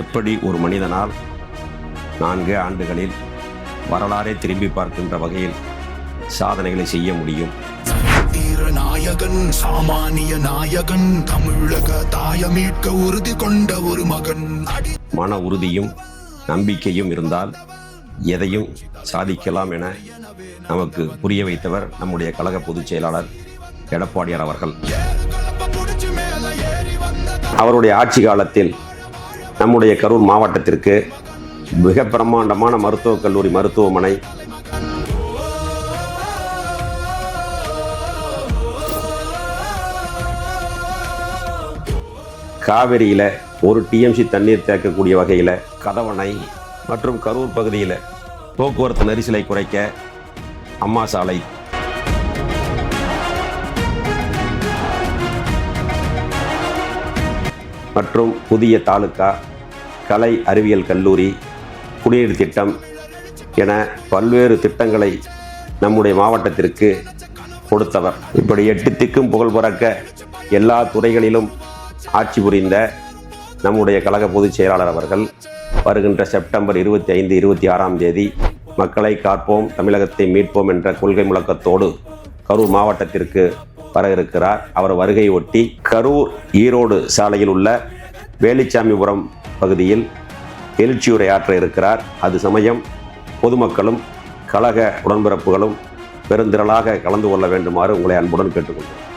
எப்படி ஒரு மனிதனால் நான்கு ஆண்டுகளில் வரலாறே திரும்பி பார்க்கின்ற வகையில் சாதனைகளை செய்ய முடியும்? வீர நாயகன் சாமானிய நாயகன் தமிழக தாய மீட்க உறுதி கொண்ட ஒரு மகன். மன உறுதியும் நம்பிக்கையும் இருந்தால் எதையும் சாதிக்கலாம் என நமக்கு புரிய வைத்தவர் நம்முடைய கழக பொதுச் செயலாளர் எடப்பாடியார் அவர்கள். அவருடைய ஆட்சி காலத்தில் நம்முடைய கரூர் மாவட்டத்திற்கு மிக பிரம்மாண்டமான மருத்துவக் கல்லூரி மருத்துவமனை. காவிரியில் ஒரு டிஎம்சி தண்ணீர் தேக்கக்கூடிய வகையில் கதவணை மற்றும் கரூர் பகுதியில் போக்குவரத்து நெரிசலை குறைக்க அம்மா சாலை மற்றும் புதிய தாலுக்கா கலை அறிவியல் கல்லூரி குடிநீர் திட்டம் என பல்வேறு திட்டங்களை நம்முடைய மாவட்டத்திற்கு கொடுத்தவர். இப்படி எட்டு திக்கும் புகழ் பிறக்க எல்லா துறைகளிலும் ஆட்சி புரிந்த நம்முடைய கழக பொதுச் செயலாளர் அவர்கள் வருகின்ற செப்டம்பர் இருபத்தி ஐந்து இருபத்தி ஆறாம் தேதி மக்களை காப்போம் தமிழகத்தை மீட்போம் என்ற கொள்கை முழக்கத்தோடு கரூர் மாவட்டத்திற்கு வர இருக்கிறார் அவர் வருகை ஒட்டி கரூர் ஈரோடு சாலையில் உள்ள வேலிச்சாமிபுரம் பகுதியில் எழுச்சியுரை ஆற்ற இருக்கிறார். அது சமயம் பொதுமக்களும் கழக உடன்பிறப்புகளும் பெருந்திரளாக கலந்து கொள்ள வேண்டுமாறு உங்களை அன்புடன் கேட்டுக்கொள்கிறேன்